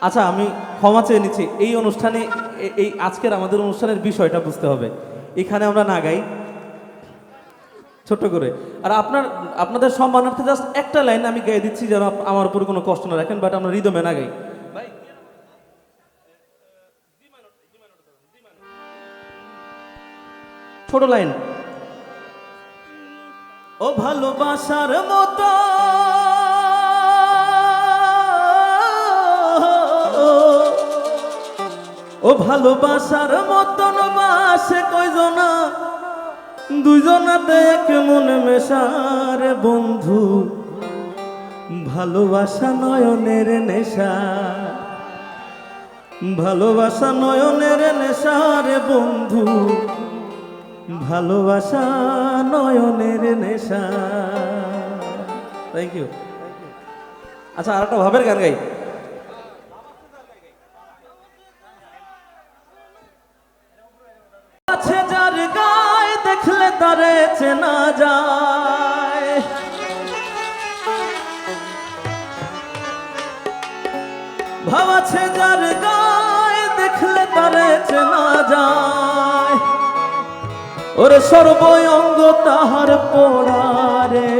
আচ্ছা আমি ক্ষমা চেয়ে নিচ্ছি। এই অনুষ্ঠানে এই আজকের আমাদের অনুষ্ঠানের বিষয়টা বুঝতে হবে। এখানে আমরা না গাই। ছোট্ট করে। আর আপনার, আপনাদের সম্মানার্থে জাস্ট একটা লাইন আমি গাই দিচ্ছি যেন আমার উপর কোনো কষ্ট না রাখেন বাট আমরা রিদমে না গাই। ছোট লাইন। ও ভালোবাসার মতো ও ভালোবাসার মতন বাসে কয়জনা? দুইজনাতে এক মনে মেশারে বন্ধু। ভালোবাসা নয়নের নেশা। ভালোবাসা নয়নের নেশারে বন্ধু। ভালোবাসা নয়নের নেশা। থ্যাংক ইউ আচ্ছা আর একটা ভাবের গান গাই। তারে চেনা যায়। ভাব আছে যার গায়ে দেখলে তারে চেনা যায়। ওরে সর্বঙ্গ তাহার পোড়ারে।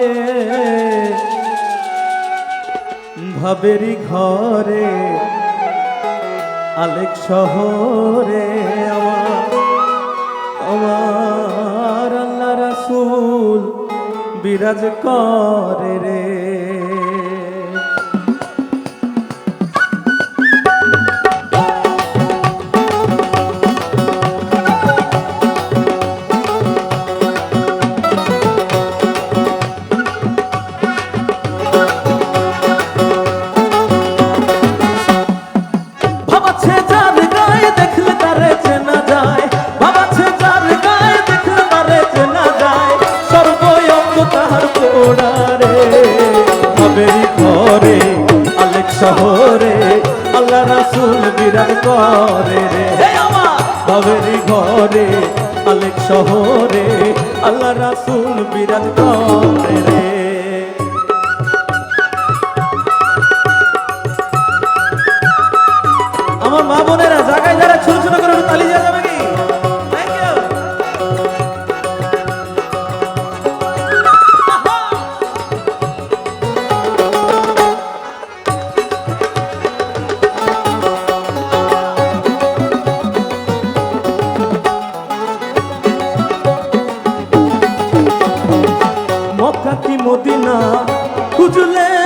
ভাবেরি ঘরে আলেক শহরে আমার রাসূল বিরাজ করে রে। ঘরে আলেক শহরে আল্লাহ রাসুল বিরাজ করে রে। ভাবেরি ঘরে আলেক শহরে আল্লাহ রাসুল বিরাজ করে। মদিনা খুঁজলে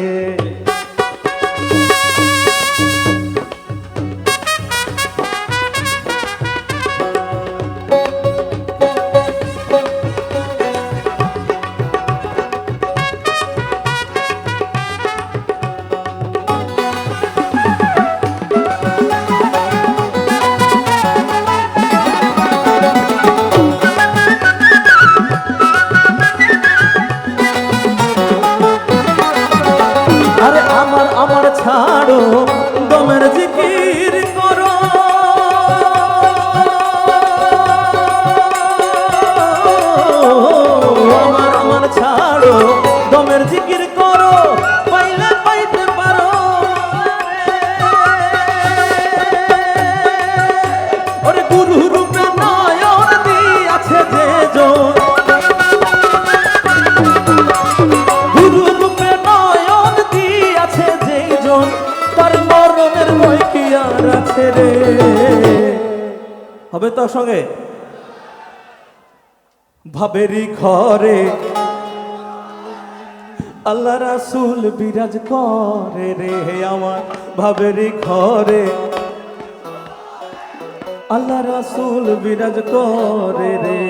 দমের জিকির করো। আমার আমার ছাড়ো দমের জিকির করো। হবে তো সঙ্গে? ভাবেরি ঘরে আল্লাহ রাসুল বিরাজ করে রে আমার ভাবের ঘরে। আল্লাহ রাসূল বিরাজ করে রে।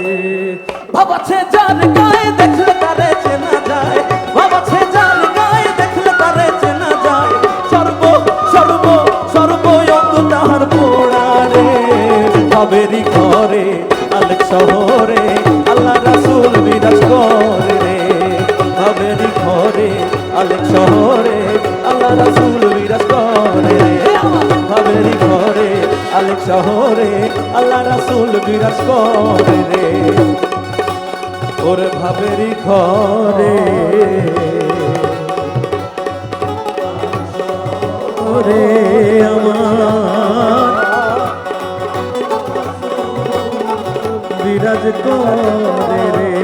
ভাবাছে যার গায়ে দেখলে তারে চেনা যায়। ভাবাছে আলেক শহরে আল্লাহ রাসূল বিরাজ করে রে। ওরে ভাবেরই ঘরে। ওরে আমার বিরাজ করে রে।